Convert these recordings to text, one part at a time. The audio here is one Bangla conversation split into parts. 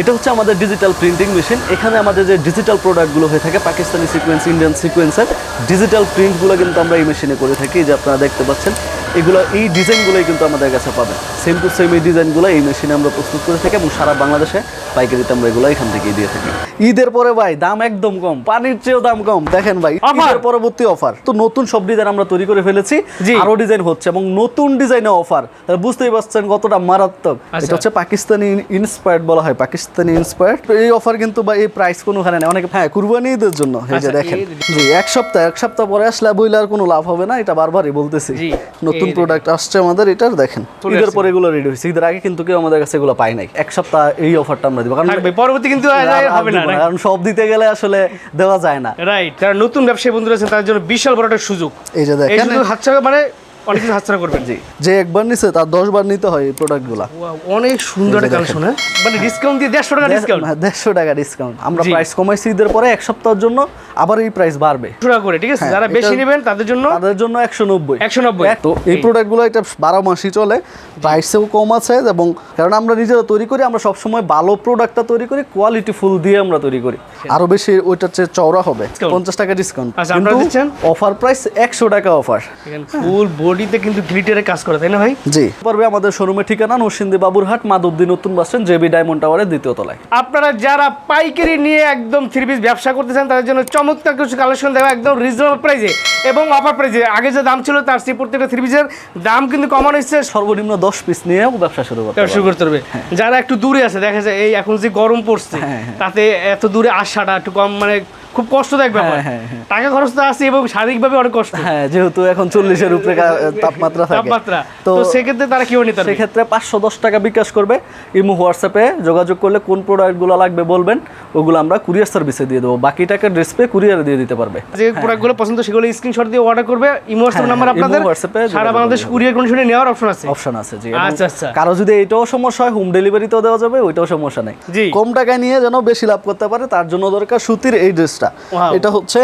এটা হচ্ছে আমাদের ডিজিটাল প্রিন্টিং মেশিন এখানে আমাদের যে ডিজিটাল প্রোডাক্টগুলো হয়ে থাকে পাকিস্তানি সিকোয়েন্স ইন্ডিয়ান সিকোয়েন্সের ডিজিটাল প্রিন্টগুলো কিন্তু আমরা এই মেশিনে করে থাকি যে আপনারা দেখতে পাচ্ছেন। এগুলো এই ডিজাইনগুলোই কিন্তু আমাদের কাছে পাবেন সেম টু সেম এই ডিজাইনগুলো এই মেশিনে আমরা প্রস্তুত করে থাকি এবং সারা বাংলাদেশে পাইকারিতে আমরা এগুলো এখান থেকেই দিয়ে থাকি। ঈদের পরে ভাই দাম একদম কম পানির চেয়েও দাম কম। দেখেন ভাই? ঈদের পরবর্তী অফার তো নতুন সব ডিজাইন আমরা তৈরি করে ফেলেছি আরও ডিজাইন হচ্ছে এবং নতুন ডিজাইনে অফার তাহলে বুঝতেই পারছেন কতটা মারাত্মক। আচ্ছা। এটা হচ্ছে পাকিস্তানি ইন্সপায়ার্ড বলা হয় পাকিস্তানি ইন্সপায়ার্ড এই অফার কিন্তু বা এই প্রাইস কোনোখানে নেই। অনেকে হ্যাঁ কুরবানি ঈদের জন্য এই যে আচ্ছা, দেখেন। জি এক সপ্তাহ এক সপ্তাহ পরে আসলে বইলে আর কোনো লাভ হবে না এটা বারবারই বলতেছি। জি, নতুন প্রোডাক্ট আসছে আমাদের এটার দেখেন। ঈদের পরে এগুলো রেডি হয়েছে। ঈদের আগে কিন্তু কেউ আমাদের কাছে এগুলো পায় নাই। এক সপ্তাহ এই অফারটা আমরা দিব। কারণ পরবর্তী কিন্তু হবে না কারণ সব দিতে গেলে আসলে দেওয়া যায় না। রাইট যারা নতুন ব্যবসায়ী বন্ধুরা আছেন তাদের জন্য বিশাল বড় একটা সুযোগ। এই যে দেখেন। হাতছাড়া মানে অনেক কিছু হাতছাড়া করবেন। জি। যে একবার নিছে তার দশ বার নিতে হয় এই প্রোডাক্টগুলো অনেক সুন্দর একটা কালেকশন হ্যাঁ? মানে ডিসকাউন্ট দিয়ে দেড়শো টাকা ডিসকাউন্ট দেড়শো টাকা ডিসকাউন্ট আমরা প্রাইস কমাইছি ঈদের পরে এক সপ্তাহের জন্য আবার এই প্রাইস বাড়বে। টাকা করে ঠিক আছে? হ্যাঁ, যারা বেশি নেবেন তাদের জন্য তাদের জন্য একশো নব্বই। 190 তো এই প্রোডাক্টগুলো এটা বারো মাসই চলে প্রাইসেও কম আছে এবং কারণ আমরা নিজেরা তৈরি করি আমরা সবসময় ভালো প্রোডাক্টটা তৈরি করি কোয়ালিটি ফুল দিয়ে আমরা তৈরি করি। আরও বেশি ওইটার চেয়ে চওড়া হবে পঞ্চাশ টাকা ডিসকাউন্ট আচ্ছা, অফার প্রাইস একশো টাকা অফার ফুল বডিতে কিন্তু গ্লিটারের কাজ করে তাই না ভাই? জি। পর্বে আমাদের শোরুমের ঠিকানা নরসিংদী বাবুরহাট মাধবদী নতুন বাস স্ট্যান্ড জেবি ডায়মন্ড টাওয়ারের দ্বিতীয় তলায়। আপনারা যারা পাইকারি নিয়ে একদম থ্রি পিস ব্যবসা করতে চান তাদের জন্য চমৎকার কিছু কালেকশন দেওয়া একদম রিজনেবল প্রাইসে এবং অফার প্রাইসে আগে যে দাম ছিল তার সেই প্রত্যেকটা থ্রি পিসের দাম কিন্তু কমানো হচ্ছে সর্বনিম্ন দশ পিস নিয়েও ব্যবসা শুরু করতে শুরু করতে হবে। যারা একটু দূরে আছে দেখা যায় এই এখন যে গরম পড়ছে হ্যাঁ, হ্যাঁ। তাতে এত দূরে আসাটা একটু কম মানে খুব কষ্টদায়ক ব্যাপার। হ্যাঁ, হ্যাঁ। টাকা খরচ তো আছে এবং শারীরিকভাবে অনেক কষ্ট। হ্যাঁ যেহেতু এখন চল্লিশের উপরে তাপমাত্রা থাকে। তাপমাত্রা। তো তো সেক্ষেত্রে তারা কীভাবে নিতে সেক্ষেত্রে পাঁচশো দশ টাকা বিকাশ করবে। ইমো হোয়াটসঅ্যাপে যোগাযোগ করলে কোন প্রোডাক্টগুলো লাগবে বলবেন ওগুলো আমরা কুরিয়ার সার্ভিসে দিয়ে দেবো। বাকি টাকা ড্রেস পে কুরিয়ারে দিয়ে দিতে পারবে। যে প্রোডাক্টগুলো পছন্দ সেগুলো স্ক্রিনশট দিয়ে অর্ডার করবে। ইমো হোয়াটসঅ্যাপ হ্যাঁ, নাম্বার আপনাদের। হোয়াটসঅ্যাপে সারা বাংলাদেশ কুরিয়ার কন্ডিশনে নেওয়ার অপশন আছে। অপশন আছে জি। আচ্ছা, আচ্ছা। কারও যদি এটাও সমস্যা হয় হোম ডেলিভারিতেও দেওয়া যাবে ওইটাও সমস্যা নেই। কম টাকায় নিয়ে যেন বেশি লাভ করতে পারে তার জন্য দরকার সুতির এই ড্রেসটা. এটা হচ্ছে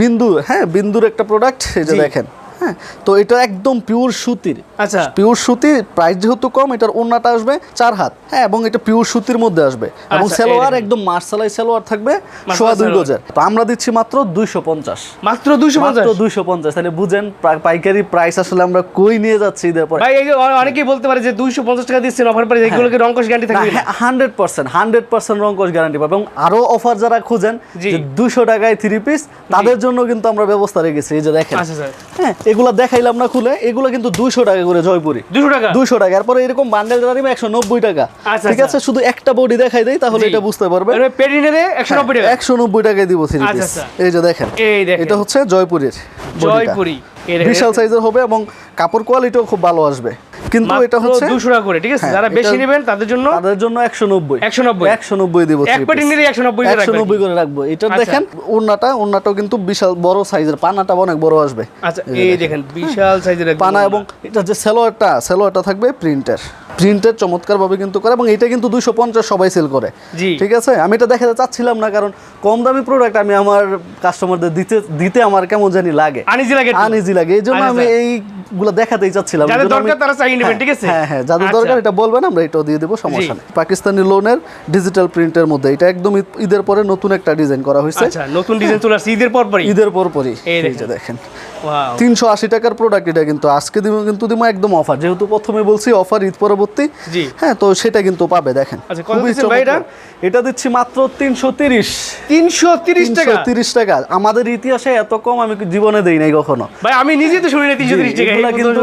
বিন্দু হ্যাঁ বিন্দুর একটা প্রোডাক্ট এই যে দেখেন। হ্যাঁ তো এটা একদম পিওর সুতির। আচ্ছা। পিওর সুতির প্রাইস যেহেতু কম এটার ওন্নাটা আসবে চার হাত। হ্যাঁ এবং এটা পিওর সুতির মধ্যে আসবে। এবং আচ্ছা, সালোয়ার এই একদম মার্শালাই সালোয়ার থাকবে সোয়া দুই গজের। তো আমরা দিচ্ছি মাত্র দুইশো পঞ্চাশ। মাত্র দুইশো মাত্র পঞ্চাশ দুইশো পঞ্চাশ। তাহলে বুঝেন পাইকারি প্রাইস আসলে আমরা কই নিয়ে যাচ্ছি ঈদের পরে ভাই এই যে অনেকেই বলতে পারে যে দুইশো পঞ্চাশ টাকা দিচ্ছেন অফার প্রাইস এগুলোকে রঙ্কশ গ্যারান্টি থাকবে? হান্ড্রেড পার্সেন্ট হান্ড্রেড পার্সেন্ট রঙ্কশ গ্যারান্টি পাবে। এবং আরও অফার যারা খুঁজেন। যে দুশো টাকায় থ্রি পিস তাদের জন্য কিন্তু আমরা ব্যবস্থা রেখেছি। এই যে দেখেন। আচ্ছা হ্যাঁ এগুলো দেখাইলাম না খুলে এগুলো কিন্তু দুইশো টাকা করে জয়পুরি। দুশো টাকা? দুইশো টাকা। এরপরে এরকম বান্ডেল দাঁড়িয়ে একশো নব্বই টাকা। আচ্ছা, ঠিক আছে? আচ্ছা। শুধু একটা বডি দেখাই দেয় তাহলে এটা বুঝতে পারবে একশো নব্বই টাকা। একশো নব্বই টাকায় দিব আচ্ছা, পিস আচ্ছা। এই যে দেখেন এটা হচ্ছে জয়পুরের জয়পুরি। বিশাল সাইজের হবে এবং কাপড় কোয়ালিটিও খুব ভালো আসবে। কিন্তু এটা হচ্ছে দুশো টাকা করে ঠিক আছে? হ্যাঁ, যারা বেশি নেবেন তাদের জন্য তাদের জন্য একশো নব্বই। 190 একশো নব্বই দিব এক পেটি নিলে একশো নব্বই একশো নব্বই করে রাখব। এটা আচ্ছা। দেখেন ওড়নাটা ওড়নাটাও কিন্তু বিশাল বড় সাইজের পানাটা অনেক বড় আসবে। আচ্ছা এই দেখেন। বিশাল সাইজের পানা এবং এটা যে সেলোয়ারটা সেলোয়ারটা থাকবে প্রিন্টের। প্রিন্টের চমৎকার ভাবে কিন্তু করে এবং এটা কিন্তু দুইশো পঞ্চাশ সবাই সেল করে। ঠিক আছে? আমি এটা দেখাতে চাচ্ছিলাম না কারণ কম দামি প্রোডাক্ট আমি আমার কাস্টমারদের দিতে দিতে আমার কেমন জানি লাগে। আনিজি লাগে লাগে। এই জন্য আমি। এইগুলো দেখাতেই চাচ্ছিলাম। দরকার তারা চাইয়ে নেবেন, হ্যাঁ, ঠিক আছে? হ্যাঁ হ্যাঁ যাদের আচ্ছা। দরকার এটা বলবেন আমরা এটাও দিয়ে দেবো সমস্যা নেই পাকিস্তানি লোনের ডিজিটাল প্রিন্টের মধ্যে এটা একদম ঈদের পরে নতুন একটা ডিজাইন করা হয়েছে আচ্ছা নতুন ডিজাইন চলে আসছে ঈদের পর পরই ঈদের পর পরই এই এই দেখেন। তিনশো আশি টাকার প্রোডাক্ট এটা কিন্তু আজকে দিব কিন্তু দিব একদম অফার যেহেতু প্রথমে বলছি অফার ঈদ পরবর্তী। হ্যাঁ তো সেটা কিন্তু পাবে দেখেন। আচ্ছা? এটা দিচ্ছি মাত্র তিনশো তিরিশ। তিনশো তিরিশ টাকা? তিরিশ টাকা। আমাদের ইতিহাসে এত কম আমি জীবনে দেই নাই কখনো। ভাই আমি নিজে তো শুনি তিনশো তিরিশ টাকা কিন্তু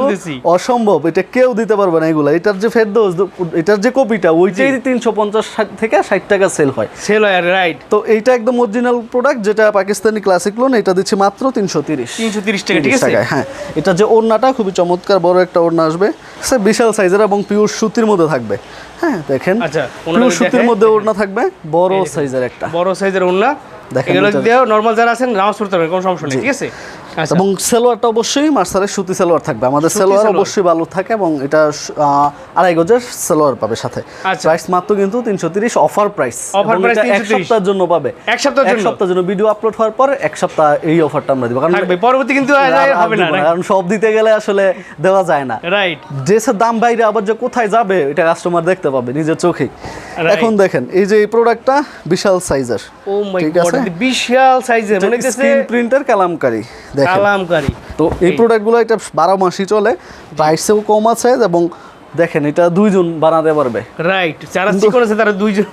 অসম্ভব। এটা কেউ দিতে পারবে না এগুলা। এটার যে ফেরদৌস এটার যে কপিটা ওইটাই তিনশো পঞ্চাশ থেকে ষাট টাকা সেল হয়। সেল হয় রাইট তো এইটা একদম অরিজিনাল প্রোডাক্ট যেটা পাকিস্তানি ক্লাসিক লোন এটা দিচ্ছি মাত্র তিনশো তিরিশ। তিনশো তিরিশ টাকা ঠিক আছে? হ্যাঁ। এটা যে ওড়নাটা খুবই চমৎকার বড় একটা ওড়না আসবে। সে বিশাল সাইজের এবং পিওর সুতির মধ্যে থাকবে। হ্যাঁ দেখেন আচ্ছা, পিওর সুতির মধ্যে ওড়না থাকবে বড় সাইজের একটা। বড় সাইজের ওড়না। দেখেন এগুলো দিয়ে নরমাল যারা আছেন নামাজ পড়তে পারবেন কোনো সমস্যা নেই ঠিক আছে? আচ্ছা। এবং সেলোয়ারটা অবশ্যই মার্সারের সুতি সেলোয়ার থাকবে। আমাদের সেলোয়ার অবশ্যই ভালো থাকে এবং এটা আড়াই গজের সেলোয়ার পাবে সাথে। আচ্ছা। প্রাইস মাত্র কিন্তু তিনশো তিরিশ অফার প্রাইস এক সপ্তাহের জন্য পাবে। এক সপ্তাহের জন্য? সপ্তাহের জন্য ভিডিও আপলোড হওয়ার পর এক সপ্তাহ এই অফারটা আমরা দিব। কারণ পরবর্তী কিন্তু হবে না কারণ সব দিতে গেলে আসলে দেওয়া যায় না। রাইট সে দাম বাইরে আবার যে কোথায় যাবে এটা কাস্টমার দেখতে পাবে নিজের Right. এখন দেখেন এই যে এই প্রোডাক্টটা বিশাল সাইজের ও মাই গড বিশাল সাইজের মনে স্ক্রিন প্রিন্টের কালামকারি। কালামকারী। তো এই প্রোডাক্টগুলো এটা বারো মাসই চলে প্রাইসেও কম আছে এবং দেখেন এটা দুইজন বানাতে পারবে। রাইট যারা চিকন আছে তারা দুইজন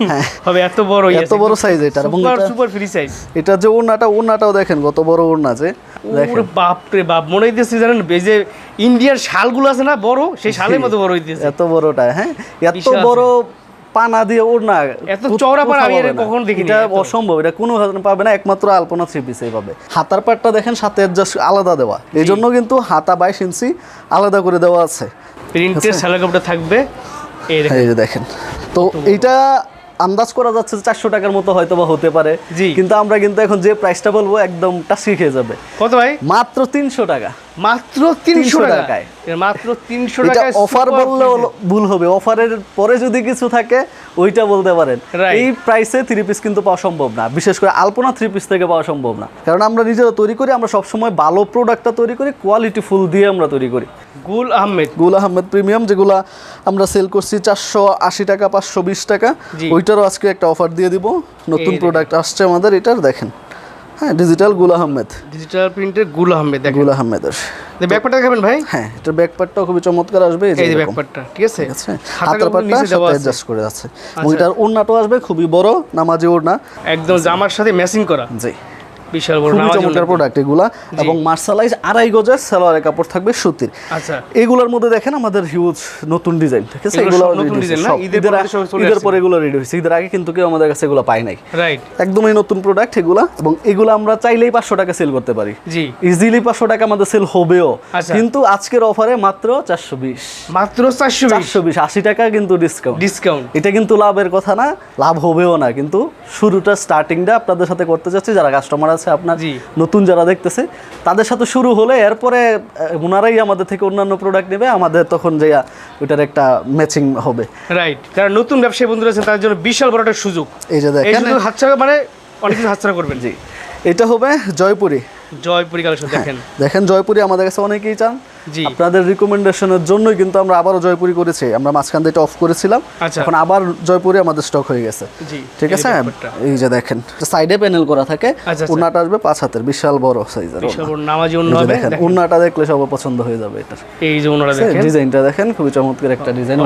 হবে এত বড় হ্যাঁ। এত বড় সাইজ এটা এবং সুপার ফ্রি সাইজ এটা যে ওড়নাটা ওড়নাটাও দেখেন কত বড় ওড়না যে। দেখেন। বাপ রে বাপ মনে হইতেছে জানেন যে ইন্ডিয়ার শালগুলো আছে না বড় সেই শালের মতো বড় হইতেছে। এত বড়টা হ্যাঁ? এত বড় পানা দিয়ে ওড়না। এত চওড়া আমি। কখনো দেখিনি, এটা অসম্ভব এটা কোনো পাবে না একমাত্র আলপনা থ্রি পাবে হাতার পাটটা দেখেন সাথে জাস্ট আলাদা দেওয়া। এই জন্য কিন্তু হাতা বাইশ ইঞ্চি আলাদা করে দেওয়া আছে। প্রিন্টের শালা থাকবে এই দেখেন। যে দেখেন। তো এইটা আন্দাজ করা যাচ্ছে চারশো টাকার মতো হয়তো বা হতে পারে। কিন্তু আমরা কিন্তু এখন যে প্রাইসটা বলব একদম টাসি খেয়ে যাবে। কত ভাই? মাত্র তিনশো টাকা। মাত্র তিনশো টাকায়। মাত্র তিনশো টাকায় অফার বললে ভুল হবে। অফারের পরে যদি কিছু থাকে ওইটা বলতে পারেন। এই প্রাইসে থ্রি পিস কিন্তু পাওয়া সম্ভব না। বিশেষ করে আলপনা থ্রি পিস থেকে পাওয়া সম্ভব না। কারণ আমরা নিজেরা তৈরি করি আমরা সবসময় ভালো প্রোডাক্টটা তৈরি করি কোয়ালিটি ফুল দিয়ে আমরা তৈরি করি। গুল আহমেদ। গুল আহমেদ প্রিমিয়াম যেগুলা আমরা সেল করছি চারশো আশি টাকা পাঁচশো বিশ টাকা। ওইটারও আজকে একটা অফার দিয়ে দিব। নতুন প্রোডাক্ট আসছে আমাদের এটার দেখেন। হ্যাঁ ডিজিটাল গুল আহমেদ। ডিজিটাল প্রিন্টের গুল আহমেদ গুল আহমেদের। ব্যাকপারটা দেখাবেন ভাই? হ্যাঁ এটা ব্যাকপার্টটাও খুবই চমৎকার আসবে এই যে এই যে এরকম। ব্যাকপারটা ঠিক আছে? হাতার হাতের পাটটা সাথে অ্যাডজাস্ট করে যাচ্ছে। ওইটার ওড়নাটাও আসবে খুবই বড় নামাজি ওড়না। একদম জামার সাথে ম্যাচিং করা। জি। বিশাল বড় খুবই নামাজ চমৎকার প্রোডাক্ট এগুলা এবং মার্শালাইজ আড়াই গজের সালোয়ারের কাপড় থাকবে সুতির। আচ্ছা। এগুলোর মধ্যে দেখেন আমাদের হিউজ নতুন ডিজাইন ঠিক আছে? এগুলো এগুলো নতুন design না? ঈদের পরে সব চলে ঈদের পরে এগুলো রেডি হয়েছে। ঈদের আগে কিন্তু কেউ আমাদের কাছে এগুলো পায় নাই। রাইট একদমই নতুন প্রোডাক্ট এগুলা এবং এগুলো আমরা চাইলেই পাঁচশো টাকা সেল করতে পারি। জি। ইজিলি পাঁচশো টাকা আমাদের সেল হবেও। আচ্ছা। কিন্তু আজকের অফারে মাত্র চারশো বিশ। মাত্র চারশো বিশ। চারশো বিশ আশি টাকা কিন্তু ডিসকাউন্ট ডিসকাউন্ট এটা কিন্তু লাভের কথা না লাভ হবেও না। কিন্তু শুরুটা স্টার্টিংটা আপনাদের সাথে করতে চাচ্ছি। যারা কাস্টমার আছে আপনার নতুন যারা দেখতেছে তাদের সাথে শুরু হলে এরপরে ওনারাই আমাদের থেকে অন্যান্য প্রোডাক্ট নেবে আমাদের তখন যে ওইটার একটা ম্যাচিং হবে। রাইট যারা নতুন ব্যবসায়ী বন্ধুরা আছেন তাদের জন্য বিশাল বড় একটা সুযোগ। এই যে দেখেন হাতছাড়া মানে অনেক কিছু হাতছাড়া করবেন। জি। এটা হবে জয়পুরি। জয়পুরি কালেকশন দেখেন। দেখেন জয়পুরি আমাদের কাছে অনেকেই চান। আপনাদের রিকমেন্ডেশনের জন্যই কিন্তু আমরা আবারও জয়পুরি করেছি। আমরা মাঝখান থেকে অফ করেছিলাম। আচ্ছা। এখন আবার জয়পুরি আমাদের স্টক হয়ে গেছে। ঠিক আছে? এই যে দেখেন সাইডে প্যানেল করা থাকে। আচ্ছা, আচ্ছা। আসবে পাঁচ হাতের বিশাল বড় সাইজের দেখেন। ওনাটা দেখলে সবার পছন্দ হয়ে যাবে এটা এই যে ওনারা দেখেন। ডিজাইনটা দেখেন খুবই চমৎকার একটা ডিজাইন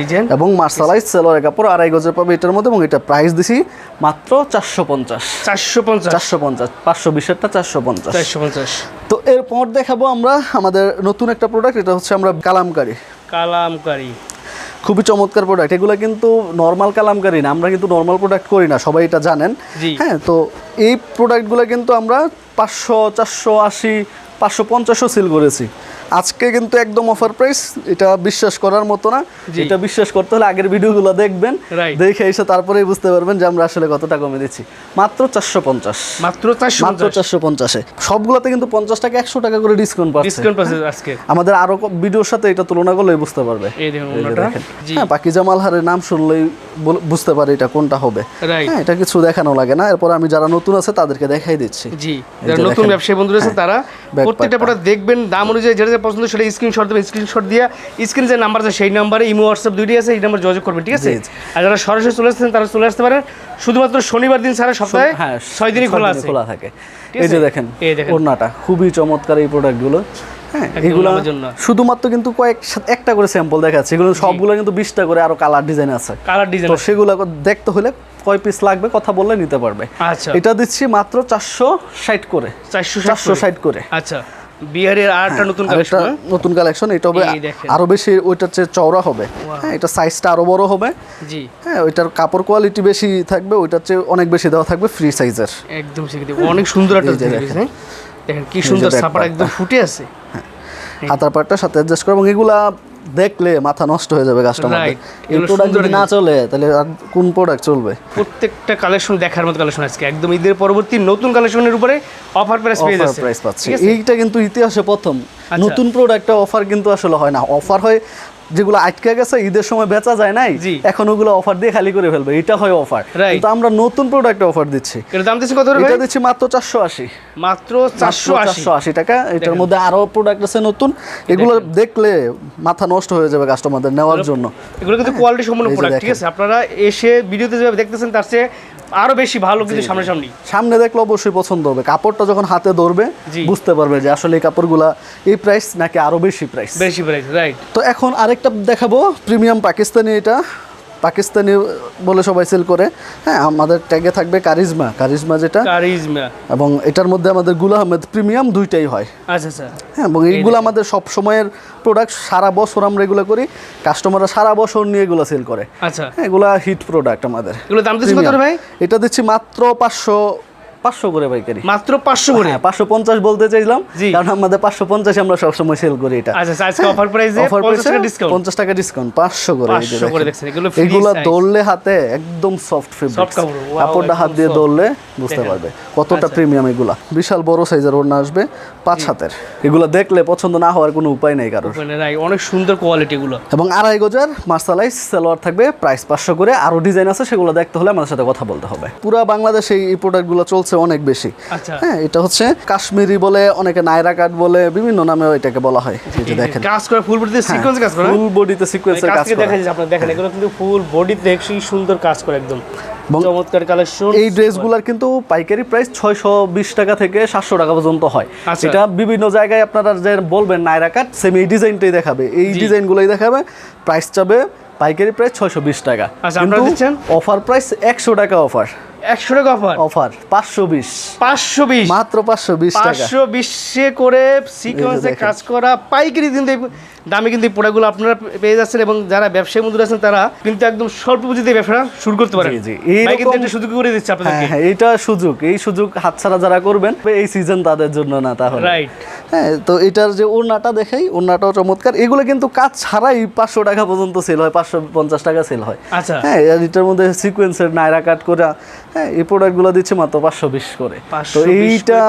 ডিজাইন। এবং মার্শালাইজ সেলোয়ারের কাপড় আড়াই গজের পাবে এটার মধ্যে এবং এটা প্রাইস দিছি মাত্র চারশো পঞ্চাশ। চারশো পঞ্চাশ। চারশো পঞ্চাশ পাঁচশো বিশেরটা চারশো পঞ্চাশ। চারশো পঞ্চাশ। তো এরপর দেখাবো আমরা আমাদের নতুন একটা প্রোডাক্ট এটা হচ্ছে আমরা কালামকারি। কালামকারি। খুবই চমৎকার প্রোডাক্ট এগুলো কিন্তু নর্মাল কালামকারি না আমরা কিন্তু নর্মাল প্রোডাক্ট করি না সবাই এটা জানেন। হ্যাঁ তো এই প্রোডাক্টগুলো কিন্তু আমরা পাঁচশো চারশো আশি পাঁচশো পঞ্চাশও সেল করেছি। আজকে কিন্তু একদম অফার প্রাইস এটা বিশ্বাস করার মতো না। এটা বিশ্বাস করতে হলে আগের ভিডিওগুলো দেখবেন. দেখে এসে তারপরেই বুঝতে পারবেন যে আমরা আসলে কতটা কমে দিচ্ছি। মাত্র চারশো পঞ্চাশ। মাত্র মাত্র চারশো পঞ্চাশে। সবগুলোতে কিন্তু পঞ্চাশ টাকা একশো টাকা করে ডিসকাউন্ট পাচ্ছে। ডিসকাউন্ট পাচ্ছে আজকে। আমাদের আরও ভিডিওর সাথে এটা তুলনা করলেই বুঝতে পারবে। হ্যাঁ পাকিজা মালহারের নাম শুনলেই বুঝতে পারে এটা কোনটা হবে। রাইট হ্যাঁ এটা কিছু দেখানো লাগে না। এরপর আমি যারা নতুন আছে তাদেরকে দেখাই দিচ্ছি। জি যারা নতুন ব্যবসায়ী বন্ধুরা আছে তারা back প্রত্যেকটা। প্রোডাক্ট দেখবেন দাম অনুযায়ী যেটা পছন্দ সেটা স্ক্রিনশট দেবেন স্ক্রিনশট দিয়ে স্ক্রিন যে নাম্বার আছে সেই নাম্বারে ইমো হোয়াটসঅ্যাপ দুইটি আছে এই নাম্বার যোগাযোগ করবেন ঠিক আছে। আর যারা সরাসরি চলে আসছেন তারা চলে আসতে পারেন। শুধুমাত্র শনিবার দিন ছাড়া সপ্তাহে হ্যাঁ ছয় দিনই খোলা আছে। খোলা থাকে। এই যে দেখেন এই দেখেন। ওড়নাটা খুবই চমৎকার এই প্রোডাক্টগুলো হ্যাঁ এগুলো শুধুমাত্র কিন্তু কয়েক একটা করে স্যাম্পল দেখাচ্ছে। এগুলো সবগুলো কিন্তু বিশটা করে আরও কালার ডিজাইন আছে। কালার ডিজাইন তো সেগুলো দেখতে হলে কয় পিস লাগবে কথা বললে নিতে পারবে। আচ্ছা। এটা দিচ্ছি মাত্র চারশো ষাট করে। চারশো চারশো ষাট করে। আচ্ছা। বিহারের আরেকটা নতুন কালেকশন নতুন কালেকশন এটা হবে আরও বেশি ওইটার চেয়ে চওড়া হবে। হ্যাঁ এটা সাইজটা আরও বড় হবে। জি। হ্যাঁ ওইটার কাপড় কোয়ালিটি বেশি থাকবে ওইটার চেয়ে অনেক বেশি দেওয়া থাকবে ফ্রি সাইজের একদম অনেক সুন্দর একটা দেখেন। হ্যাঁ? দেখেন কি সুন্দর সাপার একদম ফুটে আছে। হাতার পাড়টা সাথে অ্যাডজাস্ট করে এবং এগুলা দেখলে মাথা নষ্ট হয়ে যাবে কাস্টমার এই প্রোডাক্ট যদি না চলে তাহলে আর কোন প্রোডাক্ট চলবে? প্রত্যেকটা কালেকশন দেখার মতো কালেকশন আজকে। একদম ঈদের পরবর্তী নতুন কালেকশনের উপরে অফার প্রাইস পেয়ে যাচ্ছে। প্রাইস পাচ্ছি। এইটা কিন্তু ইতিহাসে প্রথম। আচ্ছা। নতুন প্রোডাক্টটা অফার কিন্তু আসলে হয় না। অফার হয় যেগুলো আটকে গেছে ঈদের সময় বেচা যায় নাই এখন ওগুলো অফার দিয়ে খালি করে ফেলবে। এটা হয় অফার কিন্তু আমরা নতুন প্রোডাক্টে অফার দিচ্ছি। এটার দাম দিচ্ছে কত এটা দিচ্ছি মাত্র চারশো আশি। মাত্র চারশো আশি। চারশো আশি টাকা। এটার মধ্যে আরও প্রোডাক্ট আছে নতুন। এগুলো দেখলে মাথা নষ্ট হয়ে যাবে কাস্টমারদের নেওয়ার জন্য। এগুলো কিন্তু কোয়ালিটি সম্পন্ন প্রোডাক্ট ঠিক আছে? আপনারা এসে ভিডিওতে যেভাবে দেখতেছেন তার চেয়ে আরও বেশি ভালো কিন্তু সামনাসামনি। সামনে দেখলে অবশ্যই পছন্দ হবে। কাপড়টা যখন হাতে ধরবে বুঝতে পারবে যে আসলে এই কাপড়গুলা এই প্রাইস নাকি আরও বেশি প্রাইস বেশি প্রাইস রাইট তো এখন আরেকটা দেখাবো প্রিমিয়াম পাকিস্তানি এটা। পাকিস্তানি বলে সবাই সেল করে। হ্যাঁ আমাদের ট্যাগে থাকবে কারিজমা। কারিজমা যেটা। কারিজমা। এবং এটার মধ্যে আমাদেরগুলা আহমেদ প্রিমিয়াম দুইটাই হয়। আচ্ছা আচ্ছা। হ্যাঁ এবং এইগুলো আমাদের সব সময়ের প্রোডাক্ট সারা বছর আমরা এগুলো করি। কাস্টমাররা সারা বছর নিয়ে এগুলো সেল করে। আচ্ছা। হ্যাঁ এগুলা হিট প্রোডাক্ট আমাদের। এগুলো দাম দিচ্ছে কত ভাই? এটা দিচ্ছি মাত্র পাঁচশো পাঁচশো করে পাইকারি মাত্র পাঁচশো করে? হ্যাঁ পাঁচশো পঞ্চাশ বলতে চাইলাম কারণ আমাদের পাঁচশো পঞ্চাশ আমরা সবসময় সেল করি এটা। আচ্ছা আচ্ছা, আজকে অফার প্রাইসে অফার পঞ্চাশ টাকা ডিসকাউন্ট পঞ্চাশ টাকা ডিসকাউন্ট পাঁচশো করে এই যে 500 করে দেখেন। দেখছেন, এগুলো। দৌড়লে হাতে একদম সফট কাপড়টা হাত দিয়ে দৌড়লে বুঝতে পারবে কতটা আচ্ছা। প্রিমিয়াম এগুলা। বিশাল বড় সাইজের ওড়না আসবে পাঁচ হাতের। এগুলো দেখলে পছন্দ না হওয়ার কোনো উপায় নেই কারোর। অনেক সুন্দর কোয়ালিটি গুলো এবং আড়াই গজার মার্শালাইজ সালোয়ার থাকবে প্রাইস পাঁচশো করে। আরও ডিজাইন আছে সেগুলো দেখতে হলে আমাদের সাথে কথা বলতে হবে। পুরো বাংলাদেশে এই প্রোডাক্টগুলো চলছে। অনেক বেশি। আচ্ছা। হ্যাঁ এটা হচ্ছে কাশ্মীরি বলে অনেকে নাইরা কাট বলে বিভিন্ন নামে এটাকে বলা হয়। যে দেখেন। কাজ করে ফুল বডিতে সিকোয়েন্স কাজ করে ফুল বডিতে সিকোয়েন্সের কাজ করা। দেখা যাচ্ছে আপনারা দেখেন এগুলো কিন্তু ফুল বডিতে একশো সুন্দর কাজ করে একদম। চমৎকার কালেকশন এই ড্রেসগুলোর কিন্তু পাইকারি প্রাইস ছয়শো বিশ টাকা থেকে সাতশো টাকা পর্যন্ত হয়। আচ্ছা। এটা বিভিন্ন জায়গায় আপনারা যে বলবেন নাইরা কাট সেম এই ডিজাইনটাই দেখাবে। এই। ডিজাইনগুলোই দেখাবে। প্রাইস চাবে পাইকারি প্রাইস ছয়শো বিশ টাকা। আচ্ছা, আপনারা দিচ্ছেন? অফার প্রাইস একশো টাকা অফার একশো টাকা অফার? অফার পাঁচশো বিশ। পাঁচশো বিশ। মাত্র পাঁচশো বিশ পাঁচশো বিশে করে সিকোয়েন্সে কাজ করা পাইকারি কিন্তু এই দামে কিন্তু এই প্রোডাক্টগুলো আপনারা পেয়ে যাচ্ছেন এবং যারা ব্যবসায়ী বন্ধুরা আছেন তারা কিন্তু একদম স্বল্প পুঁজিতে ব্যবসা শুরু করতে পারেন। জি, জি। কিন্তু একটা সুযোগ করে দিচ্ছে হ্যাঁ আপনাদেরকে। হ্যাঁ এইটা সুযোগ। এই সুযোগ হাতছাড়া যারা করবেন এই সিজন তাদের জন্য না তাহলে। রাইট হ্যাঁ তো এটার যে ওড়নাটা দেখাই ওড়নাটাও চমৎকার। এগুলো কিন্তু কাজ ছাড়াই পাঁচশো টাকা পর্যন্ত সেল হয় পাঁচশো পঞ্চাশ টাকা সেল হয়। আচ্ছা। হ্যাঁ এটার মধ্যে সিকোয়েন্সের নাইরা কাট করা হ্যাঁ এই প্রোডাক্টগুলো দিচ্ছে মাত্র পাঁচশো বিশ করে তো এইটা?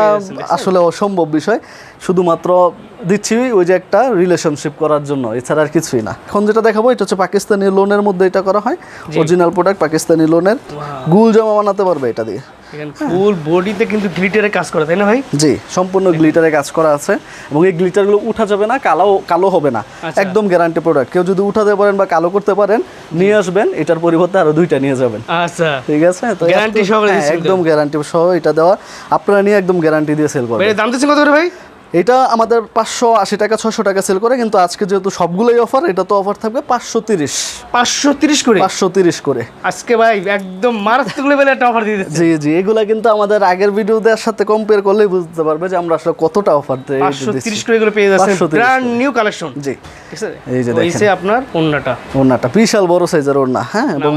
আসলে অসম্ভব বিষয় শুধুমাত্র দিচ্ছি ওই যে একটা রিলেশনশিপ করার জন্য এছাড়া আর কিছুই না। এখন যেটা দেখাবো এটা হচ্ছে পাকিস্তানি লোনের মধ্যে এটা করা হয় অরিজিনাল প্রোডাক্ট পাকিস্তানি লোনের গুল জমা বানাতে পারবে এটা দিয়ে। ফুল বডিতে কিন্তু গ্লিটারে কাজ করে তাই না ভাই? জি সম্পূর্ণ গ্লিটারে কাজ করা আছে এবং এই গ্লিটারগুলো উঠা যাবে না কালো কালো হবে না। আচ্ছা। একদম গ্যারান্টি প্রোডাক্ট কেউ যদি উঠাতে পারেন বা কালো করতে পারেন নিয়ে আসবেন এটার পরিবর্তে আরও দুইটা নিয়ে যাবেন। আচ্ছা। ঠিক আছে? তো দিচ্ছেন তো? একদম গ্যারান্টি সহ এটা দেওয়া আপনারা নিয়ে একদম গ্যারান্টি দিয়ে সেল করবেন। দাম দিচ্ছেন কত করে ভাই? এটা আমাদের পাঁচশো আশি টাকা ছশো টাকা সেল করে কিন্তু আজকে যেহেতু সবগুলোই অফার এটা তো অফার থাকবে পাঁচশো তিরিশ। পাঁচশো তিরিশ করে? পাঁচশো তিরিশ করে। আজকে ভাই একদম মারাত্মক লেভেলে একটা অফার দিয়ে জি জি এগুলা কিন্তু আমাদের আগের ভিডিওদের সাথে কম্পেয়ার করলেই বুঝতে পারবে যে আমরা আসলে কতটা অফার পাঁচশো তিরিশ করে এগুলো পেয়ে যাচ্ছেন ব্র্যান্ড নিউ কালেকশন জি। এই যে দেখেন। আপনার অন্যটা ওড়নাটা বিশাল বড় সাইজের ওড়না হ্যাঁ? এবং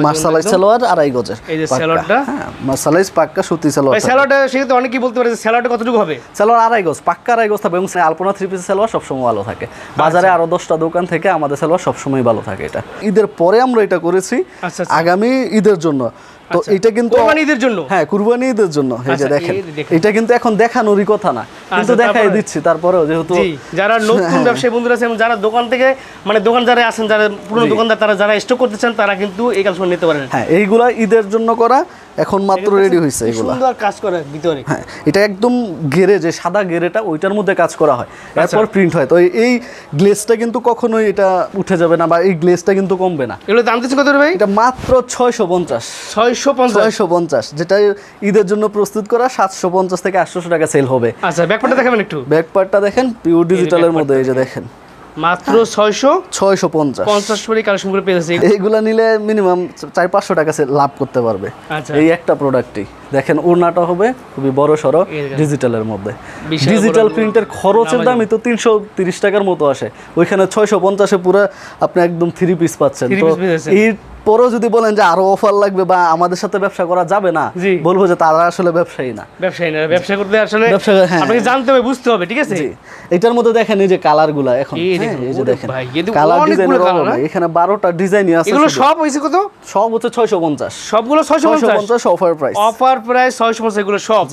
সালোয়ার আড়াই গজের এই যে। সালোয়ারটা? হ্যাঁ মার্শালাইজ পাক্কা সুতি সালোয়ার স্যালাডটা সেক্ষেত্রে অনেকেই বলতে পারে যে স্যালাডটা কতটুকু হবে? সালোয়ার আড়াই গজ পাক্কা আড়াই গজ থাকবে এবং আলপনা থ্রি পিস সালোয়ার সবসময় ভালো থাকে বাজারে। আরও দশটা দোকান থেকে আমাদের সালোয়ার সবসময় ভালো থাকে এটা ঈদের পরে আমরা এটা করেছি আচ্ছা, আচ্ছা। আগামী ঈদের জন্য তো আচ্ছা। এটা কিন্তু কোরবানি ঈদের জন্য? হ্যাঁ কুরবানি ঈদের জন্য এই যে দেখেন এটা কিন্তু এখন দেখানোরই কথা না কিন্তু দেখাই দিচ্ছি তারপরেও যেহেতু যারা নতুন ব্যবসায়ী বন্ধুরা আছেন যারা দোকান থেকে মানে দোকান যারা আছেন যারা পুরনো দোকানদার তারা যারা স্টক করতে চান তারা কিন্তু এই কালেকশন নিতে পারেন হ্যাঁ এইগুলা ঈদের জন্য করা এখন মাত্র রেডি হয়েছে এগুলা। সুন্দর কাজ করে ভিতরে? হ্যাঁ এটা একদম গেরে যে সাদা গেরেটা ওইটার মধ্যে কাজ করা হয়। আচ্ছা। এরপর প্রিন্ট হয়। তো এই- গ্লেসটা কিন্তু কখনোই এটা উঠে যাবে না বা এই গ্লেসটা কিন্তু কমবে না। এগুলো দাম দিচ্ছে কত ভাই? এটা মাত্র ছয়শো পঞ্চাশ। ছয়শো পঞ্চাশ। ছয়শো পঞ্চাশ। যেটা ঈদের জন্য প্রস্তুত করা সাতশো পঞ্চাশ থেকে আটশোশো টাকা সেল হবে। আচ্ছা ব্যাকপারটা দেখাবেন একটু? ব্যাক পার্টটা দেখেন পিওর ডিজিটালের মধ্যে এই যে দেখেন। মাত্র ছয়শো ছয়শো পঞ্চাশ। পঞ্চাশ করে কালেকশন করে পেয়ে এইগুলা নিলে মিনিমাম চার পাঁচশো টাকা লাভ করতে পারবে। আচ্ছা। এই একটা প্রোডাক্টই দেখেন ওড়নাটা হবে খুবই বড় সড়ো ডিজিটালের মধ্যে। ডিজিটাল প্রিন্টের খরচের। দামই তো তিনশো তিরিশ টাকার মতো আসে। ওইখানে ছয়শো পঞ্চাশে পুরো আপনি একদম থ্রি পিস পাচ্ছেন। তো। এই এরপরও যদি বলেন যে আরও অফার লাগবে বা আমাদের সাথে ব্যবসা করা যাবে না বলব যে তারা আসলে ব্যবসায়ী না। ব্যবসায়ী না ব্যবসা করতে আসলে হ্যাঁ। আপনাকে জানতে হবে বুঝতে হবে ঠিক আছে? এটার মধ্যে দেখেন এই যে কালারগুলা এখন। এই হ্যাঁ, যে দেখেন। কালার অনেকগুলো ডিজাইনের colour অভাব না? নাই। এখানে বারোটা ডিজাইনই আছে এগুলো সব হয়েছে কত? সব হচ্ছে ছয়শো পঞ্চাশ। সবগুলো ছয়শো পঞ্চাশ? অফার প্রাইস অফার প্রাইস ছয়শো পঞ্চাশ এগুলো সব।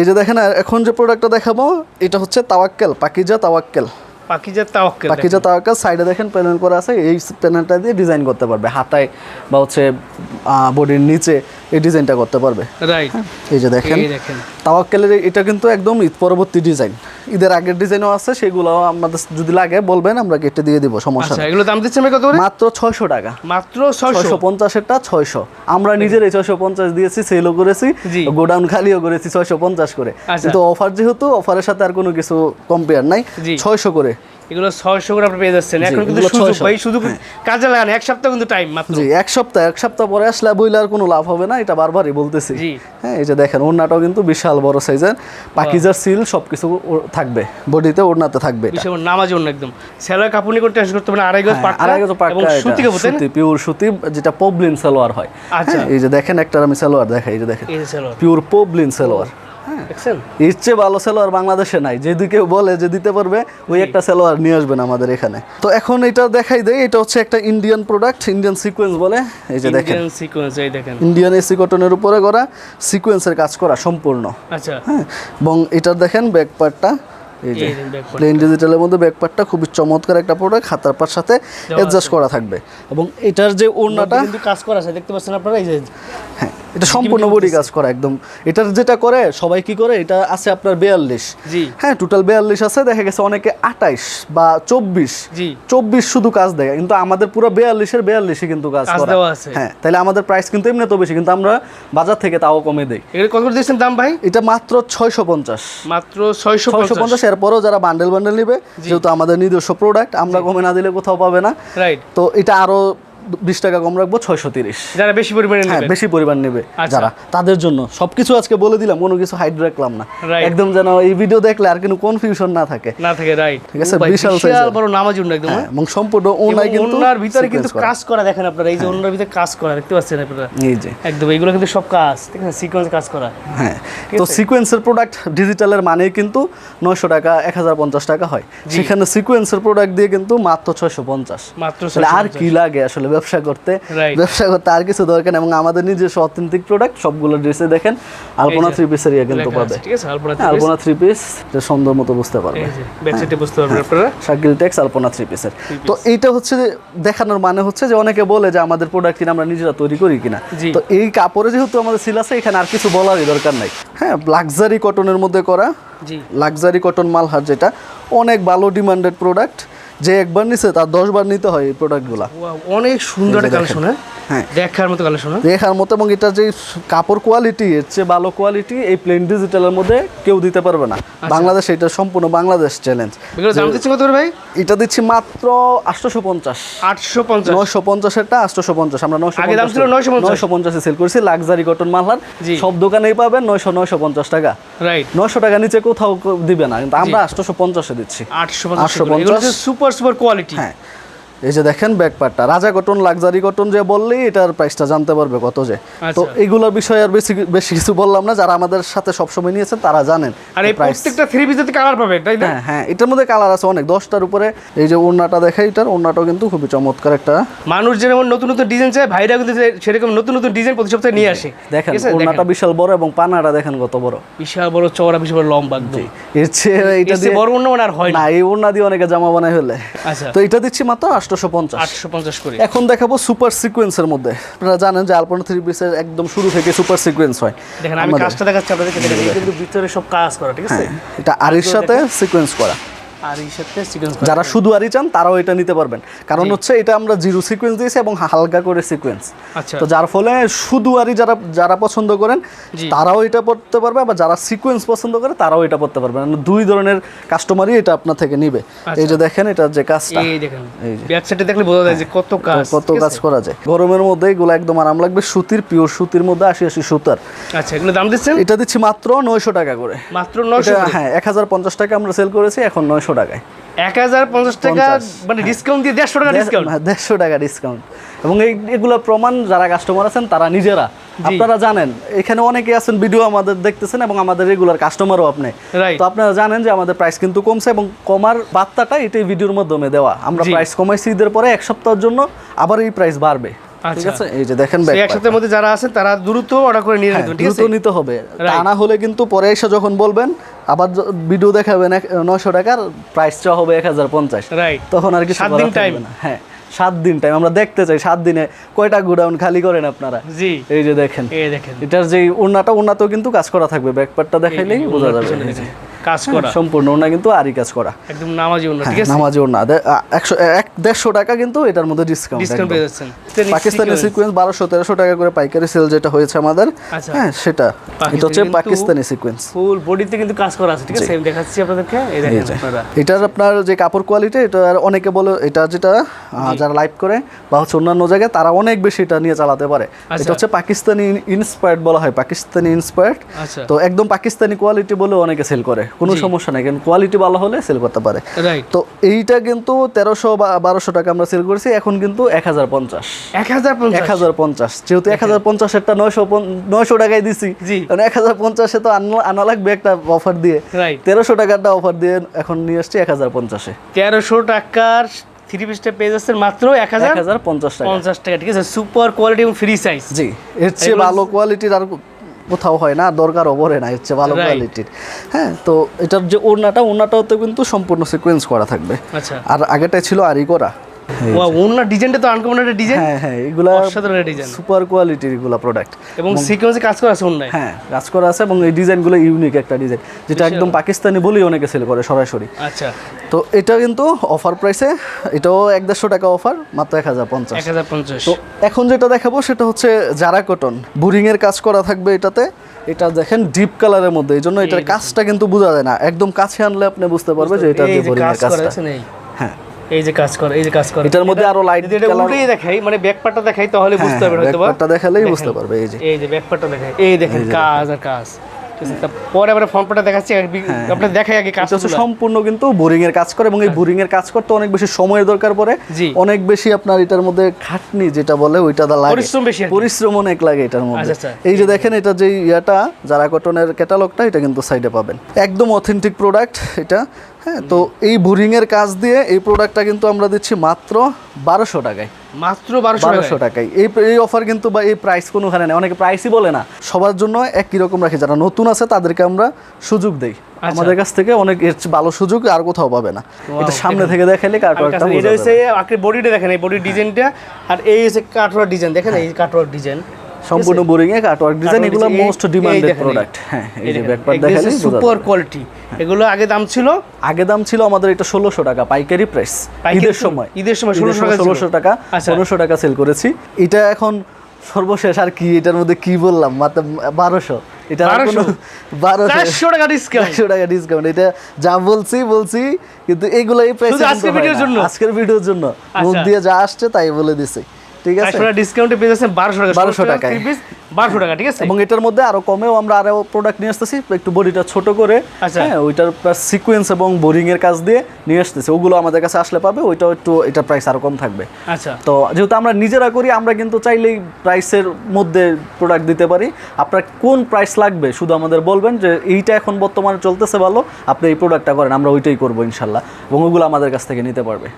এই যে দেখেন এখন যে প্রোডাক্টটা দেখাবো এটা হচ্ছে তাওয়াক্কেল পাকিজা তাওয়াক্কেল। পাকিজার তাওয়াক্কাল পাকিজা তাওয়াক্কেল, সাইডে দেখেন প্যানেল করা আছে, এই প্যানেলটা দিয়ে ডিজাইন করতে পারবে। হাতায় বা হচ্ছে বডির নিচে এই ডিজাইনটা করতে পারবে। রাইট এই যে দেখেন। তাওয়াক্কেলের এটা কিন্তু একদম ঈদ পরবর্তী ডিজাইন। ঈদের আগের ডিজাইনও আছে সেগুলো আমাদের যদি লাগে বলবেন আমরা কেটে দিয়ে দিব সমস্যা আচ্ছা। এগুলো দাম দিচ্ছেন কত করে? মাত্র ছয়শো টাকা। মাত্র ছয়শো। ছয়শো পঞ্চাশেরটা ছয়শো। আমরা নিজের এই ছয়শো পঞ্চাশ দিয়েছি সেলও করেছি। গোডাউন খালিও করেছি ছয়শো পঞ্চাশ করে। আচ্ছা। কিন্তু অফার যেহেতু অফারের সাথে আর কোনো কিছু কম্পেয়ার নাই। জি। ছয়শো করে। এগুলো ছয়শো করে আপনি পেয়ে যাচ্ছেন। এখন কিন্তু সুযোগ ভাই শুধু কাজে লাগান এক সপ্তাহ কিন্তু টাইম মাত্র। জি এক সপ্তাহ এক সপ্তাহ পরে আসলে কোনো লাভ হবে না এটা বারবারই বলতেছি। জি। হ্যাঁ এই যে দেখেন ওড়নাটাও কিন্তু বিশাল বড় সাইজের পাকিজার সিল সবকিছু ও- থাকবে বডিতে ওড়নাতে থাকবে বিশাল নামাজ অন্য একদম। সেলোয়ার করতে টেনশন করতে হবে না আড়াই গজ হ্যাঁ, এবং সুতি কাপড় সুতি পিওর সুতি যেটা পবলিন সালোয়ার হয়। আচ্ছা। হ্যাঁ, এই যে দেখেন একটা আমি সালোয়ার দেখাই এই যে দেখেন। Pure poplin salwar. এর চেয়ে ভালো সেলোয়ার বাংলাদেশে নাই। যদি কেউ বলে যে দিতে পারবে ওই একটা সেলোয়ার নিয়ে আসবেন আমাদের এখানে। তো এখন এটা দেখাই দেয় এটা হচ্ছে একটা ইন্ডিয়ান প্রোডাক্ট ইন্ডিয়ান সিকোয়েন্স বলে। এই যে দেখেন। ইন্ডিয়ান সিকোয়েন্স এই দেখেন। ইন্ডিয়ান এসি কটনের উপরে করা সিকোয়েন্সের কাজ করা সম্পূর্ণ। আচ্ছা। হ্যাঁ। এবং এটা দেখেন ব্যাক পার্টটা এই যে। প্লেন ডিজিটালের মধ্যে ব্যাকপার্টটা খুবই চমৎকার একটা প্রোডাক্ট হাতার পার সাথে অ্যাডজাস্ট করা থাকবে। এবং এটার যে ওড়নাটা কিন্তু কাজ করা আছে দেখতে পাচ্ছেন আপনারা? এই যে হ্যাঁ এটা সম্পূর্ণ বডি কাজ করা একদম। এটার যেটা করে সবাই কি করে এটা আছে আপনার বেয়াল্লিশ। হ্যাঁ টোটাল বেয়াল্লিশ আছে দেখা গেছে অনেকে আটাইশ বা চব্বিশ। চব্বিশ শুধু কাজ দেয় কিন্তু আমাদের পুরো বেয়াল্লিশের বেয়াল্লিশে কিন্তু কাজ করা। হ্যাঁ তাহলে আমাদের প্রাইস কিন্তু এমনি তো বেশি কিন্তু আমরা বাজার থেকে তাও কমে দেই। এগুলো কত দিয়েছেন দাম ভাই? এটা মাত্র ছয়শো পঞ্চাশ। মাত্র ছয়শো ছয়শো পঞ্চাশ এরপরও যারা বান্ডেল বান্ডেল নিবে যেহেতু আমাদের নিজস্ব প্রোডাক্ট আমরা কমে না দিলে কোথাও পাবে না। রাইট তো এটা আরও বিশ টাকা কম রাখব ছয়শো তিরিশ। যারা বেশি পরিমাণে হ্যাঁ বেশি পরিমাণ নেবে আচ্ছা। যারা। তাদের জন্য সবকিছু আজকে বলে দিলাম কোনো কিছু হাইড রাখলাম না। একদম যেন এই ভিডিও দেখলে আর কোনো কনফিউশন না থাকে। না থাকে রাইট ঠিক আছে, বিশাল size-এর। বড় নামাজ উন্না একদম হ্যাঁ এবং সম্পূর্ণ ওনাই কিন্তু ওনার ভিতরে কিন্তু কাজ করা দেখেন আপনারা এই যে ওনার ভিতরে কাজ করা দেখতে পাচ্ছেন আপনারা? এই যে। একদম এইগুলো কিন্তু সব কাজ ঠিক আছে সিকোয়েন্স কাজ করা। হ্যাঁ তো সিকোয়েন্সের প্রোডাক্ট ডিজিটালের মানে কিন্তু নয়শো টাকা এক হাজার পঞ্চাশ টাকা হয়। সেখানে সিকোয়েন্সের প্রোডাক্ট দিয়ে কিন্তু মাত্র ছয়শো পঞ্চাশ। মাত্র আর কি লাগে আসলে ব্যবসা করতে ব্যবসা করতে আর কিছু দরকার নেই এবং আমাদের নিজস্ব অথেন্টিক প্রোডাক্ট সবগুলো ড্রেসে দেখেন আলপনা থ্রি পিসের ইয়ে কিন্তু পাবে। ঠিক আছে আলপনা হ্যাঁ, থ্রি পিস সুন্দর মতো বুঝতে পারবে এই যে ব্যাক সাইডে বুঝতে পারবেন আপনারা? শাকিল টেক্স আলপনা থ্রি পিসের তো এইটা হচ্ছে দেখানোর মানে হচ্ছে যে অনেকে বলে যে আমাদের প্রোডাক্ট কিনা আমরা নিজেরা তৈরি করি কিনা? তো এই কাপড়ে যেহেতু আমাদের সিল আছে এখানে আর কিছু বলারই দরকার নাই। হ্যাঁ লাক্সারি কটনের মধ্যে করা জি। লাক্সারি কটন মালহার যেটা অনেক ভালো ডিমান্ডেড প্রোডাক্ট যে একবার নিছে তার দশ বার নিতে হয় এই প্রোডাক্টগুলো অনেক সুন্দর কালেকশন হ্যাঁ? হ্যাঁ। দেখার মতো কালেকশন হ্যাঁ দেখার মতো এবং এটা যে কাপড় কোয়ালিটি এর চেয়ে ভালো কোয়ালিটি এই প্লেন ডিজিটালের মধ্যে কেউ দিতে পারবে না। আচ্ছা। বাংলাদেশ এটা সম্পূর্ণ বাংলাদেশ চ্যালেঞ্জ দাম দিচ্ছেন কত ভাই? এটা দিচ্ছি মাত্র আটশোশো পঞ্চাশ। আটশো পঞ্চাশ পঞ্চাশেরটা আটশোশো পঞ্চাশ। আমরা নয়শো আগে দাম ছিল 950 নয়শো পঞ্চাশে সেল করছি লাক্সারি কটন মালহার। সব দোকানেই পাবেন নয়শো নয়শো পঞ্চাশ টাকা। রাইট নয়শো টাকা নিচে কোথাও দিবে না কিন্তু আমরা আটশোশো পঞ্চাশে দিচ্ছি। আটশো পঞ্চাশ 850 এগুলো হচ্ছে সুপার সুপার কোয়ালিটি হ্যাঁ। এই যে দেখেন ব্যাক পার্টটা রাজা কটন লাক্সারি কটন যে বললেই এটার প্রাইসটা জানতে পারবে কত যে। তো আচ্ছা। এগুলোর বিষয়ে আর বেশি বেশি কিছু বললাম না। যারা আমাদের সাথে সবসময় নিয়েছেন তারা জানেন আর এই প্রত্যেকটা থ্রি পিসেতে কালার পাবে তাই না? হ্যাঁ হ্যাঁ এটার মধ্যে কালার আছে অনেক। দশটার উপরে এই যে ওড়নাটা দেখে এটার ওড়নাটাও কিন্তু খুবই চমৎকার একটা। মানুষ যেমন নতুন নতুন ডিজাইন চায় ভাইরা কিন্তু সেরকম নতুন নতুন ডিজাইন প্রতি সপ্তাহে নিয়ে আসে। দেখেন? ওড়নাটা বিশাল বড় এবং পানাটা দেখেন কত বড়। বিশাল বড় চওড়া বিশাল বড় লম্বা একদম। এর চেয়ে এটা দিয়ে বড় অন্য মানে আর হয় না। না এই ওড়না দিয়ে অনেকে জামা বানায় ফেলে। আচ্ছা। তো এটা দিচ্ছি মাত্র আটশোশো পঞ্চাশ। আটশো পঞ্চাশ করে। এখন দেখাবো সুপার সিকোয়েন্সের মধ্যে। আপনারা জানেন যে আলপনা থ্রি পিসের একদম শুরু থেকে সুপার সিকোয়েন্স হয়। দেখেন আমি কাজটা দেখাচ্ছি আপনাদেরকে দেখেন এই কিন্তু ভিতরে সব কাজ করা ঠিক আছে? হ্যাঁ এটা আরির সাথে সিকোয়েন্স করা। যারা শুধু আরি চান তারাও এটা নিতে পারবেন। কারণ হচ্ছে এটা আমরা জিরো সিকোয়েন্স দিয়েছি এবং হালকা করে সিকোয়েন্স আচ্ছা। তো যার ফলে শুধু আরি যারা যারা পছন্দ করেন তারাও এটা পড়তে পারবে আবার যারা সিকোয়েন্স পছন্দ করে তারাও এটা পড়তে পারবে। মানে দুই ধরনের কাস্টমারই এটা আপনার থেকে নিবে। এই যে দেখেন এটার যে কাজটা। এই দেখেন এই যে। সাইডে দেখলে বোঝা যায় যে কত কাজ। কত কাজ করা যায়। গরমের মধ্যে এগুলো একদম আরাম লাগবে। সুতির পিওর সুতির মধ্যে আশি আশি সুতার। আচ্ছা এগুলো দাম দিচ্ছেন? এটা দিচ্ছি মাত্র নয়শো টাকা করে। মাত্র নয়শো হ্যাঁ এক হাজার পঞ্চাশ টাকা আমরা সেল করেছি এখন নয়শো দেড়শো টাকায়। এক হাজার পঞ্চাশ টাকা মানে ডিসকাউন্ট দিয়ে দেড়শো টাকা ডিসকাউন্ট হ্যাঁ, দেড়শো টাকা ডিসকাউন্ট এবং এগুলো প্রমাণ যারা কাস্টমার আছেন তারা নিজেরা। আপনারা জানেন এখানে অনেকে আছেন ভিডিও আমাদের দেখতেছেন এবং আমাদের রেগুলার কাস্টমারও আপনি। তো আপনারা জানেন যে আমাদের প্রাইস কিন্তু কমছে এবং কমার বার্তাটা এটাই ভিডিওর মাধ্যমে দেওয়া। আমরা প্রাইস কমাইছি ঈদের পরে এক সপ্তাহের জন্য আবার এই প্রাইস বাড়বে। ঠিক আচ্ছা। আছে? এই যে দেখেন এই একসাথের মধ্যে যারা আছেন তারা দ্রুত অর্ডার করে নিয়ে হ্যাঁ, দ্রুত নিতে হবে। তা না হলে কিন্তু পরে এসে যখন বলবেন আবার ভিডিও দেখাবেন নয়শো টাকার প্রাইসটা হবে এক হাজার পঞ্চাশ। তখন আর কি সাত দিন টাইম না। হ্যাঁ। সাত দিন টাইম আমরা দেখতে চাই সাত দিনে কয়টা গোডাউন খালি করেন আপনারা? জি। এই যে দেখেন। এই দেখেন। এটার যে ওড়নাটা ওড়নাতেও কিন্তু কাজ করা থাকবে ব্যাকপার্টটা দেখাইলেই বোঝা যাবে। কাজ হ্যাঁ, করা সম্পূর্ণ ওড়না কিন্তু আরই কাজ করা। একদম নামাজি অন্য ঠিক আছে? নামাজি আ, একশো দেড়শো টাকা কিন্তু এটার মধ্যে ডিসকাউন্ট ডিসকাউন্ট পেয়ে যাচ্ছেন। পাকিস্তানি সিকোয়েন্স বারোশো তেরোশো টাকা করে পাইকারি সেল যেটা হয়েছে আমাদের। আচ্ছা। হ্যাঁ সেটা। এটা হচ্ছে পাকিস্তানি সিকোয়েন্স ফুল বডিতে কিন্তু কাজ করা আছে ঠিক আছে? আমি দেখাচ্ছি আপনাদেরকে। এই দেখেন আপনারা। এটার আপনার যে কাপড় কোয়ালিটি এটা আর অনেকে বলে এটা যেটা যারা লাইভ করে বা হচ্ছে অন্যান্য জায়গায় তারা অনেক বেশি এটা নিয়ে চালাতে পারে। আচ্ছা। এটা হচ্ছে পাকিস্তানি ইন্সপায়ার্ড বলা হয় পাকিস্তানি ইন্সপায়ার্ড আচ্ছা। তো একদম পাকিস্তানি কোয়ালিটি বলে অনেকে সেল করে কোনো সমস্যা নাই কিন্তু কোয়ালিটি ভালো হলে সেল করতে পারে। তো এইটা কিন্তু তেরোশো বা বারোশো টাকা আমরা সেল করেছি এখন কিন্তু এক হাজার পঞ্চাশ। এক হাজার এক হাজার পঞ্চাশ। যেহেতু এক হাজার পঞ্চাশেরটা নয়শো নয়শো টাকায় দিছি। কারণ এক হাজার পঞ্চাশে তো আনা- আনা লাগবে একটা অফার দিয়ে। তেরোশো টাকারটা অফার দিয়ে এখন নিয়ে আসছি এক হাজার পঞ্চাশে। তেরোশো টাকার থ্রি পিসটা পেয়ে যাচ্ছেন মাত্র এক হাজার হাজার পঞ্চাশ টাকা। পঞ্চাশ টাকা ঠিক আছে? সুপার কোয়ালিটি এবং ফ্রি সাইজ জি এর চেয়ে ভালো কোয়ালিটির আর কোথাও হয় না দরকার ওভরে না এর চেয়ে ভালো কোয়ালিটির। হ্যাঁ তো এটার যে ওড়নাটা ওড়নাটাও তো কিন্তু সম্পূর্ণ সিকোয়েন্স করা থাকবে। আচ্ছা। আর আগেটাই ছিল আরি করা ওয়া ওনার ডিজাইনটা তো আনকমন একটা ডিজাইন হ্যাঁ হ্যাঁ এগুলা অসাধারণ ডিজাইন সুপার কোয়ালিটির এগুলা প্রোডাক্ট এবং সিকোয়েন্সে কাজ করা আছে হ্যাঁ কাজ করা আছে এবং এই ডিজাইনগুলো ইউনিক একটা ডিজাইন যেটা একদম পাকিস্তানি বলেই অনেকে সেল করে সরাসরি। আচ্ছা। তো এটা কিন্তু অফার প্রাইসে এটাও এক দেড়শো টাকা অফার মাত্র এক হাজার পঞ্চাশ। এক হাজার পঞ্চাশ। তো এখন যেটা দেখাবো সেটা হচ্ছে জারা কটন বুরিং এর কাজ করা থাকবে এটাতে। এটা দেখেন ডিপ কালারের মধ্যে এই জন্য এটার কাজটা কিন্তু বোঝা যায় না। একদম কাছে আনলে আপনি বুঝতে পারবে যে এটা যে কাজটা। হ্যাঁ। এই যে কাজ করে এই যে কাজ করে। এটার মধ্যে আরও লাইট যদি এটা উল্টেই দেখাই মানে ব্যাক পার্টটা দেখাই তাহলে বুঝতে পারবে হয়তো ব্যাকপার্টটা দেখালেই বুঝতে পারবে এই যে। এই যে ব্যাক পার্টটা দেখাই এই দেখেন কাজ আর কাজ। আছে তারপরে আমরা ফ্রন্ট দেখাচ্ছি আপনার দেখাই আগে কাজ হচ্ছে সম্পূর্ণ কিন্তু বোরিং এর কাজ করে এবং এই বোরিং এর কাজ করতে অনেক বেশি সময়ের দরকার পড়ে। অনেক বেশি আপনার এটার মধ্যে খাটনি যেটা বলে ওইটা দা লাগে। পরিশ্রম বেশি পরিশ্রম অনেক লাগে এটার মধ্যে। আচ্ছা, আচ্ছা। এই যে দেখেন এটা যে ইয়াটা যারা কটনের ক্যাটালগটা এটা কিন্তু সাইডে পাবেন। একদম অথেন্টিক প্রোডাক্ট এটা হ্যাঁ? তো এই বোরিং এর কাজ দিয়ে এই প্রোডাক্টটা কিন্তু আমরা দিচ্ছি মাত্র বারোশো টাকায়। মাত্র বারোশো টাকায়। এই এই অফার কিন্তু বা এই প্রাইস কোনোখানে নেই। অনেকে প্রাইসই বলে না। সবার জন্য একই রকম রাখি। যারা নতুন আছে তাদেরকে আমরা সুযোগ দেই। আচ্ছা। আমাদের কাছ থেকে অনেক এর ভালো সুযোগ আর কোথাও পাবে না। এটা সামনে থেকে দেখাইলে কাটওয়ার্কটা এটা হচ্ছে আপনি বডিটা দেখেন এই বডির ডিজাইনটা আর এই হচ্ছে কাটওয়ার ডিজাইন দেখেন এই কাটওয়ার ডিজাইন সম্পূর্ণ বোরিং এ কার্টওয়ার্ক ডিজাইন এগুলো মোস্ট ডিমান্ডেড প্রোডাক্ট হ্যাঁ এই যে ব্যাকপার্ট এগুলো সুপার কোয়ালিটি এগুলো আগে দাম ছিল? আগে দাম ছিল আমাদের এটা ষোলোশো টাকা পাইকারি প্রাইস ঈদের সময়। ঈদের সময় 1600 টাকা ছিল? ষোলোশো টাকা আচ্ছা। পনেরোশো টাকা সেল করেছি। এটা এখন সর্বশেষ আর কি এটার মধ্যে কি বললাম? মাত্র বারোশো। এটা আর 1200? বারোশো। টাকা ডিসকাউন্ট টাকা ডিসকাউন্ট এটা যা বলছি বলছি কিন্তু এগুলো এই প্রাইসে আজকের ভিডিওর জন্য? আজকের ভিডিওর জন্য। মুখ আচ্ছা। দিয়ে যা আসছে তাই বলে দিছি। ঠিক আছে? ডিসকাউন্টে পেয়ে যাচ্ছেন বারোশো টাকা। 1200 টাকায়। বারোশো টাকা ঠিক আছে? এবং এটার মধ্যে আরও কমেও আমরা আরও প্রোডাক্ট নিয়ে আসতেছি একটু বডিটা ছোট করে। আচ্ছা। হ্যাঁ ওইটার প্লাস সিকোয়েন্স এবং বোরিং এর কাজ দিয়ে নিয়ে আসতেছি। ওগুলো আমাদের কাছে আসলে পাবে ওইটাও একটু এটার প্রাইস আরও কম থাকবে। আচ্ছা। তো যেহেতু আমরা নিজেরা করি আমরা কিন্তু চাইলেই প্রাইসের মধ্যে প্রোডাক্ট দিতে পারি। আপনার কোন প্রাইস লাগবে শুধু আমাদের বলবেন যে এইটা এখন বর্তমানে চলতেছে ভালো আপনি এই প্রোডাক্টটা করেন আমরা ওইটাই করব ইনশাল্লাহ। এবং ওগুলো আমাদের কাছ থেকে নিতে পারবে।